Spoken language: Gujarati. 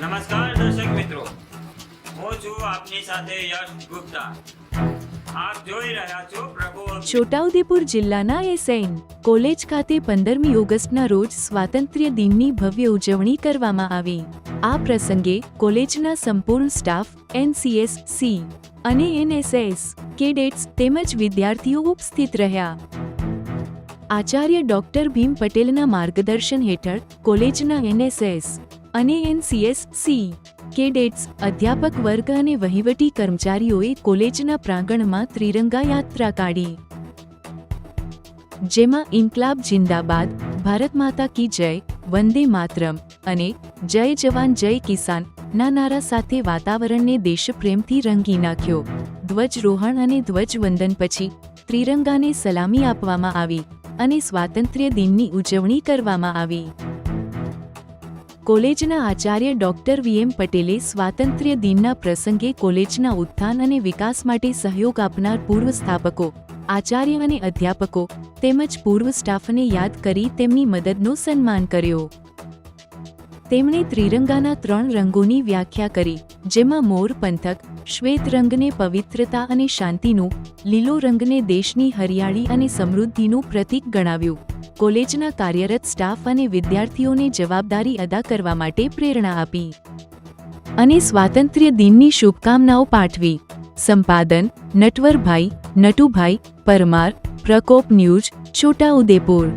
નમસ્કાર દર્શક મિત્રો. હું છું આપની સાથે યશ ગુપ્તા. છોટાઉદેપુર જિલ્લાના એસએન કોલેજ ખાતે પંદરમી ઓગસ્ટના રોજ સ્વાતંત્ર્ય દિનની ભવ્ય ઉજવણી કરવામાં આવી. આ પ્રસંગે કોલેજના સંપૂર્ણ સ્ટાફ, એનસીએસ, સી અને એનએસએસ, કેડેટ્સ તેમજ વિદ્યાર્થીઓ ઉપસ્થિત રહ્યા. આચાર્ય ડોક્ટર ભીમ પટેલના માર્ગદર્શન હેઠળ કોલેજના એનએસએસ અને એનસીએસ સી કેડેટ્સ, અધ્યાપક વર્ગ અને વહીવટી કર્મચારીઓએ કોલેજના પ્રાંગણમાં ત્રિરંગા યાત્રા કાઢી. જેમાં ઇન્કલાબ જિંદાબાદ, ભારત માતા કી જય, વંદે માતરમ અને જય જવાન જય કિસાન ના નારા સાથે વાતાવરણને દેશપ્રેમથી રંગી નાખ્યો. ધ્વજરોહણ અને ધ્વજવંદન પછી ત્રિરંગાને સલામી આપવામાં આવી. અને સ્વાતંત્ર્ય દિનની ઉજવણી કરવામાં આવી. કોલેજના આચાર્ય ડોક્ટર વીએમ પટેલે સ્વાતંત્ર્ય દિનના પ્રસંગે કોલેજના ઉત્થાન અને વિકાસ માટે સહયોગ આપનાર પૂર્વ સ્થાપકો, આચાર્ય અને અધ્યાપકો તેમજ પૂર્વ સ્ટાફને યાદ કરી તેમની મદદનો સન્માન કર્યો. તેમણે ત્રિરંગાના ત્રણ રંગોની વ્યાખ્યા કરી, જેમાં મોર પંથક, શ્વેત રંગને પવિત્રતા અને શાંતિનું, લીલો રંગને દેશની હરિયાળી અને સમૃદ્ધિનું પ્રતીક ગણાવ્યું. કોલેજના કાર્યરત સ્ટાફ અને વિદ્યાર્થીઓને જવાબદારી અદા કરવા માટે પ્રેરણા આપી. અને સ્વાતંત્ર્ય દિનની શુભકામનાઓ પાઠવી. સંપાદન, નટવરભાઈ, નટુભાઈ, પરમાર, પ્રકોપ ન્યૂઝ, છોટાઉદેપુર.